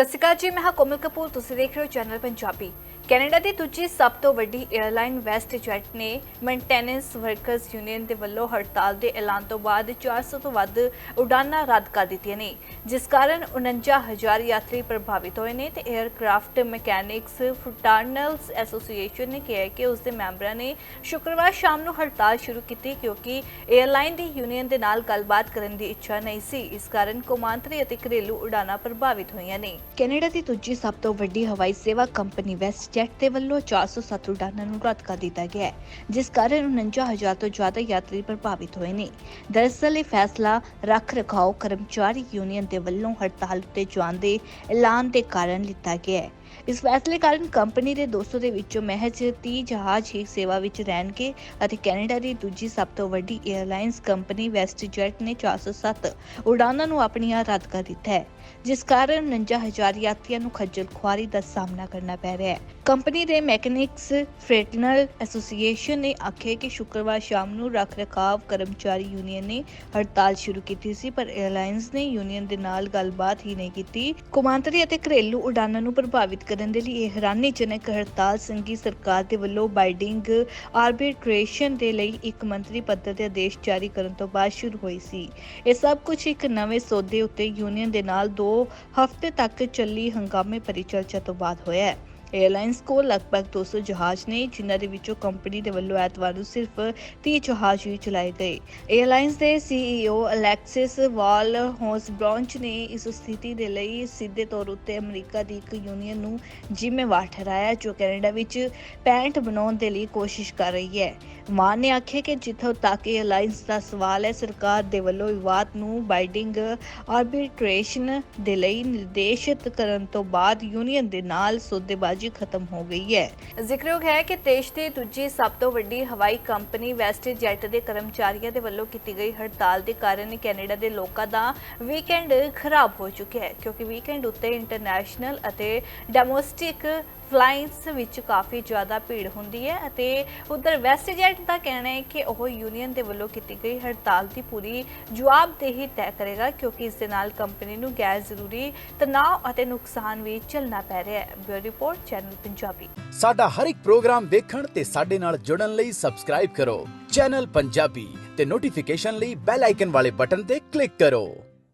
ਸਤਿ ਸ਼੍ਰੀ ਅਕਾਲ ਜੀ ਮੈਂ ਹਾਂ ਕੋਮਲ ਕਪੂਰ ਤੁਸੀਂ ਦੇਖ ਰਹੇ ਹੋ ਚੈਨਲ ਪੰਜਾਬੀ। ਕੈਨੇਡਾ ਦੀ ਦੂਜੀ ਸਭ ਤੋਂ ਵੱਡੀ 에ਅਰਲਾਈਨ ਵੈਸਟਜੈਟ ਨੇ ਮੇਨਟੇਨੈਂਸ ਵਰਕਰਸ ਯੂਨੀਅਨ ਦੇ ਵੱਲੋਂ ਹੜਤਾਲ ਦੇ ਐਲਾਨ ਤੋਂ ਬਾਅਦ 400 ਤੋਂ ਵੱਧ ਉਡਾਨਾਂ ਰੱਦ ਕਰ ਦਿੱਤੀਆਂ ਨੇ, ਜਿਸ ਕਾਰਨ 49000 ਯਾਤਰੀ ਪ੍ਰਭਾਵਿਤ ਹੋਏ ਨੇ ਤੇ 에ਅਰਕ੍ਰਾਫਟ ਮਕੈਨਿਕਸ ਫਰਟਰਨਲਸ ਐਸੋਸੀਏਸ਼ਨ ਨੇ ਕਿਹਾ ਕਿ ਉਸ ਦੇ ਮੈਂਬਰਾਂ ਨੇ ਸ਼ੁੱਕਰਵਾਰ ਸ਼ਾਮ ਨੂੰ ਹੜਤਾਲ ਸ਼ੁਰੂ ਕੀਤੀ ਕਿਉਂਕਿ 에ਅਰਲਾਈਨ ਦੀ ਯੂਨੀਅਨ ਦੇ ਨਾਲ ਗੱਲਬਾਤ ਕਰਨ ਦੀ ਇੱਛਾ ਨਹੀਂ ਸੀ, ਇਸ ਕਾਰਨ ਕੌਮਾਂਤਰੀ ਅਤੇ ਘਰੇਲੂ ਉਡਾਨਾਂ ਪ੍ਰਭਾਵਿਤ ਹੋਈਆਂ ਨੇ। ਕੈਨੇਡਾ ਦੀ ਦੂਜੀ ਸਭ ਤੋਂ ਵੱਡੀ ਹਵਾਈ ਸੇਵਾ ਕੰਪਨੀ ਵੈਸਟ ਜੈਟ ਦੇ ਵੱਲੋਂ 407 ਉਡਾਨਾਂ ਨੂੰ ਰੱਦ ਕਰ ਦਿੱਤਾ ਗਿਆ ਹੈ, ਜਿਸ ਕਾਰਨ 49000 ਤੋਂ ਜ਼ਿਆਦਾ ਯਾਤਰੀ ਪ੍ਰਭਾਵਿਤ ਹੋਏ ਨੇ। ਦਰਅਸਲ, ਇਹ ਫੈਸਲਾ ਰੱਖ ਰਖਾਓ ਕਰਮਚਾਰੀ ਯੂਨੀਅਨ ਦੇ ਵੱਲੋਂ ਹੜਤਾਲ ਉੱਤੇ ਜਾਣ ਦੇ ਐਲਾਨ ਦੇ ਕਾਰਨ ਲਿੱਤਾ ਗਿਆ ਹੈ। ਇਸ ਫੈਸਲੇ ਕਾਰਨ ਕੰਪਨੀ ਦੇ 200 ਦੇ ਵਿੱਚੋਂ ਮਹਿਜ 30 ਜਹਾਜ਼ ਹੀ ਸੇਵਾ ਵਿੱਚ ਰਹਿਣਗੇ ਅਤੇ ਕੈਨੇਡਾ ਦੀ ਦੂਜੀ ਸਭ ਤੋਂ ਵੱਡੀ 에ਅਰਲਾਈਨਸ ਕੰਪਨੀ ਵੈਸਟ ਨੇ 407 ਉਡਾਨਾਂ ਨੂੰ ਆਪਣੀਆਂ ਰੱਦ ਕਰ ਦਿੱਤਾ ਹੈ, ਜਿਸ ਕਾਰਨ 49000 ਯਾਤਰੀਆਂ ਨੂੰ ਖੱਜਲ ਖੁਆਰੀ ਦਾ ਸਾਹਮਣਾ ਕਰਨਾ ਪੈ ਰਿਹਾ ਹੈ। ਕੰਪਨੀ ਦੇ ਮੈਕੈਨਿਕਸ ਫ੍ਰੇਟਨਲ ਐਸੋਸੀਏਸ਼ਨ ਨੇ ਆਖਿਆ ਕਿ ਸ਼ੁੱਕਰਵਾਰ ਸ਼ਾਮ ਨੂੰ ਰੱਖ ਰਖਾਵ ਕਰਮਚਾਰੀ ਯੂਨੀਅਨ ਨੇ ਹੜਤਾਲ ਸ਼ੁਰੂ ਕੀਤੀ ਸੀ, ਪਰ 에ਅਰਲਾਈਨਸ ਨੇ ਯੂਨੀਅਨ ਦੇ ਨਾਲ ਗੱਲਬਾਤ ਹੀ ਨਹੀਂ ਕੀਤੀ। ਕੌਮਾਂਤਰੀ ਅਤੇ ਘਰੇਲੂ ਉਡਾਨਾਂ ਨੂੰ ਪ੍ਰਭਾਵਿਤ ਕਰਨ ਦੇ ਲਈ ਇਹ ਹੈਰਾਨੀਜਨਕ ਹੜਤਾਲ ਸੰਘੀ ਸਰਕਾਰ ਦੇ ਵੱਲੋਂ ਬਾਈਡਿੰਗ ਆਰਬਿਟ੍ਰੇਸ਼ਨ ਦੇ ਲਈ ਇੱਕ ਮੰਤਰੀ ਪੱਧਰ ਦੇ ਆਦੇਸ਼ ਜਾਰੀ ਕਰਨ ਤੋਂ ਬਾਅਦ ਸ਼ੁਰੂ ਹੋਈ ਸੀ। ਇਹ ਸਭ ਕੁਝ ਇੱਕ ਨਵੇਂ ਸੌਦੇ ਉੱਤੇ ਯੂਨੀਅਨ ਦੇ ਨਾਲ 2 ਹਫ਼ਤੇ ਤੱਕ ਚੱਲੀ ਹੰਗਾਮੇ ਭਰੀ ਚਰਚਾ ਤੋਂ ਬਾਅਦ ਹੋਇਆ ਹੈ। 에ਅਰਲਾਈਨਸ ਕੋਲ ਲਗਭਗ 200 ਜਹਾਜ਼ ਨੇ, ਜਿਨ੍ਹਾਂ ਦੇ ਵਿੱਚੋਂ ਕੰਪਨੀ ਦੇ ਵੱਲੋਂ ਐਤਵਾਰ ਨੂੰ ਸਿਰਫ 30 ਜਹਾਜ਼ ਹੀ ਚਲਾਏ ਗਏ। ਏਅਰਲਾਈਨਸ ਦੇ CEO ਅਲੈਕਸਿਸ ਵਾਲ ਹੌਸਬ੍ਰੌਂਚ ਨੇ ਇਸ ਸਥਿਤੀ ਦੇ ਲਈ ਸਿੱਧੇ ਤੌਰ ਉੱਤੇ ਅਮਰੀਕਾ ਦੀ ਇੱਕ ਯੂਨੀਅਨ ਨੂੰ ਜ਼ਿੰਮੇਵਾਰ ਠਹਿਰਾਇਆ, ਜੋ ਕੈਨੇਡਾ ਵਿੱਚ ਪੈਂਟ ਬਣਾਉਣ ਦੇ ਲਈ ਕੋਸ਼ਿਸ਼ ਕਰ ਰਹੀ ਹੈ। ਮਾਨ ਨੇ ਆਖਿਆ ਕਿ ਜਿੱਥੋਂ ਤੱਕ 에ਅਰਲਾਈਨਸ ਦਾ ਸਵਾਲ ਹੈ, ਸਰਕਾਰ ਦੇ ਵੱਲੋਂ ਵਿਵਾਦ ਨੂੰ ਬਾਈਡਿੰਗ ਆਰਬਿਟ੍ਰੇਸ਼ਨ ਦੇ ਲਈ ਨਿਰਦੇਸ਼ਿਤ ਕਰਨ ਤੋਂ ਬਾਅਦ ਯੂਨੀਅਨ ਦੇ ਨਾਲ ਸੌਦੇਬਾਜ਼ੀ ਖਤਮ ਹੋ ਗਈ ਹੈ। ਜ਼ਿਕਰਯੋਗ ਹੈ ਕਿ ਦੇਸ਼ ਦੀ ਦੂਜੀ ਸਭ ਤੋਂ ਵੱਡੀ ਹਵਾਈ ਕੰਪਨੀ ਵੈਸਟ ਜੈਟ ਦੇ ਕਰਮਚਾਰੀਆਂ ਦੇ ਵੱਲੋਂ ਕੀਤੀ ਗਈ ਹੜਤਾਲ ਦੇ ਕਾਰਨ ਕੈਨੇਡਾ ਦੇ ਲੋਕਾਂ ਦਾ ਵੀਕਐਂਡ ਖਰਾਬ ਹੋ ਚੁੱਕਿਆ ਹੈ, ਕਿਉਂਕਿ ਵੀਕਐਂਡ ਉੱਤੇ ਇੰਟਰਨੈਸ਼ਨਲ ਅਤੇ ਡੋਮੈਸਟਿਕ ਫਲਾਈਟਸ ਵਿੱਚ ਕਾਫੀ ਜ਼ਿਆਦਾ ਭੀੜ ਹੁੰਦੀ ਹੈ ਅਤੇ ਉਧਰ ਵੈਸਟ ਦਾ ਕਹਿਣਾ ਹੈ ਕਿ ਉਹ ਯੂਨੀਅਨ ਦੇ ਵੱਲੋਂ ਕੀਤੀ ਗਈ ਹੜਤਾਲ ਦੀ ਪੂਰੀ ਜਵਾਬਦੇਹੀ ਤੈਅ ਕਰੇਗਾ ਕਿਉਂਕਿ ਇਸ ਦੇ ਨਾਲ ਕੰਪਨੀ ਨੂੰ ਗੈਰ ਜ਼ਰੂਰੀ ਤਣਾਅ ਅਤੇ ਨੁਕਸਾਨ ਵੀ ਝੱਲਣਾ ਪੈ ਰਿਹਾ ਹੈ। ਬਿਊਰੋ ਰਿਪੋਰਟ ਚੈਨਲ ਪੰਜਾਬੀ ਸਾਡਾ ਹਰ ਇੱਕ ਪ੍ਰੋਗਰਾਮ ਦੇਖਣ ਤੇ ਸਾਡੇ ਨਾਲ ਜੁੜਨ ਲਈ ਸਬਸਕ੍ਰਾਈਬ ਕਰੋ। ਚੈਨਲ ਪੰਜਾਬੀ ਤੇ ਨੋਟੀਫਿਕੇਸ਼ਨ ਲਈ ਬੈਲ ਆਈਕਨ ਵਾਲੇ ਬਟਨ ਤੇ ਕਲਿੱਕ ਕਰੋ।